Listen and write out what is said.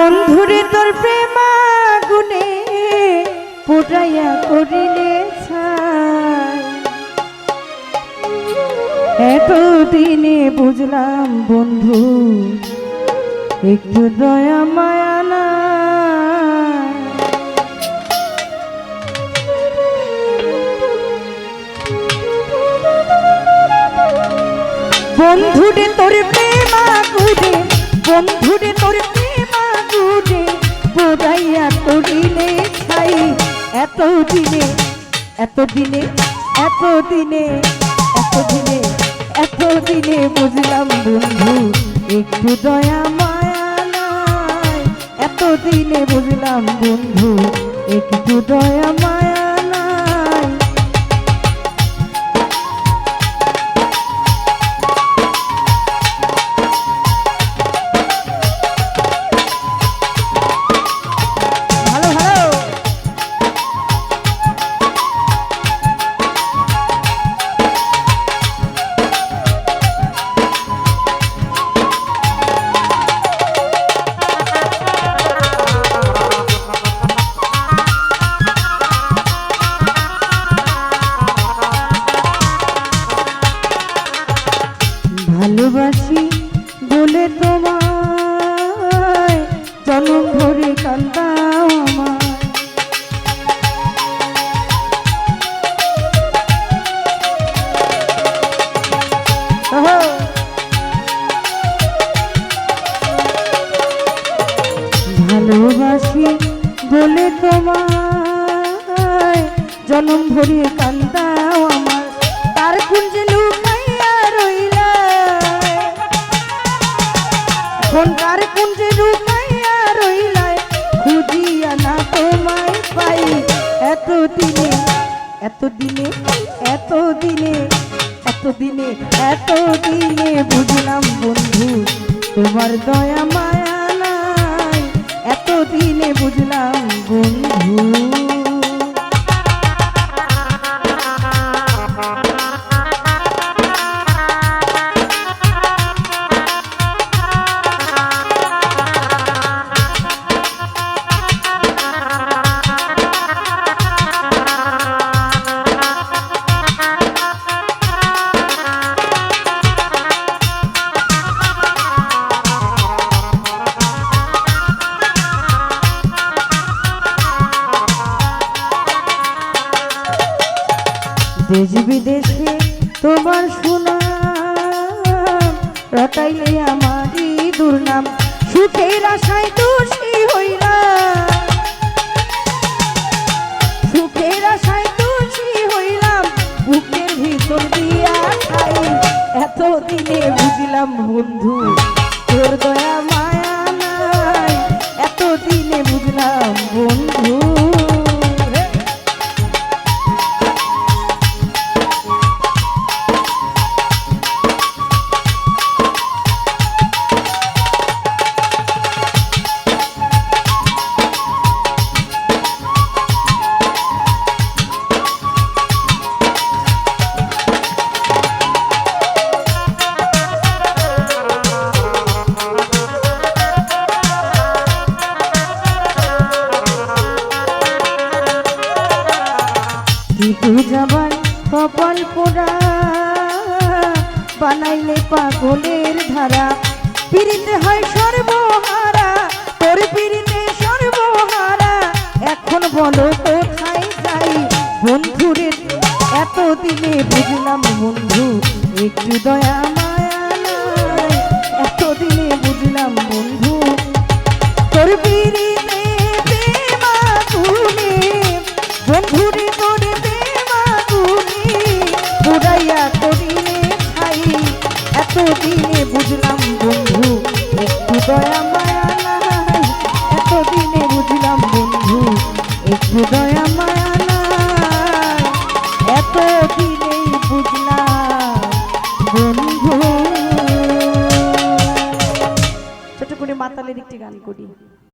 বন্ধুরে তোর প্রেমা গুনে পুরাইয়া করিলে এতদিনে বুঝলাম বন্ধু, একটু দয়া, মায়া না বন্ধুরে তোর প্রেমা গুনে বন্ধুরে তোর বোধাইয়া দিনে এত দিনে এত দিনে এত দিনে বুঝলাম বন্ধু, একটু দয়া মায়া নাই। এত দিনে বুঝলাম বন্ধু, একটু দয়া ভালোবাসি বলে তোমায়। জনম ভরে কান্দাও আমার ভালোবাসি বলে তোমায়। জনম ভরে কান্দাও এতদিনে এতদিনে এতদিনে এতদিনে এতদিনে বুঝলাম বন্ধু তোমার দয়া মায়া নাই। এতদিনে বুঝলাম বন্ধু। দেশ বিদেশে তোমার সুনাম। রটাইলে আমারই দুর্নাম। সুখের আশায় দোষী হইলাম। সুখের আশায় দোষী হইলাম। বুকের ভিতর দিয়া খাই। এতদিনে বুঝলাম বন্ধু বুঝাবার কপাল পোড়া বানাইলে পাগলের ধারা। পিড়িতে হয় সর্বহারা, তোর পিড়িতে সর্বহারা। এখন বলো কোথায় যাই বন্ধুরে এতদিনে বুঝলাম বন্ধু, একটু দয়া মায়া নাই। এতদিনে বুঝলাম বন্ধু, তোর পিড়িতে বন্ধুরে দয়া মায়া নাই, এতদিনে বুঝলাম বন্ধু, একটু দয়া মায়া নাই। এতদিনেই বুঝলাম বন্ধু। ছোট করে মাতালের একটি গান করি।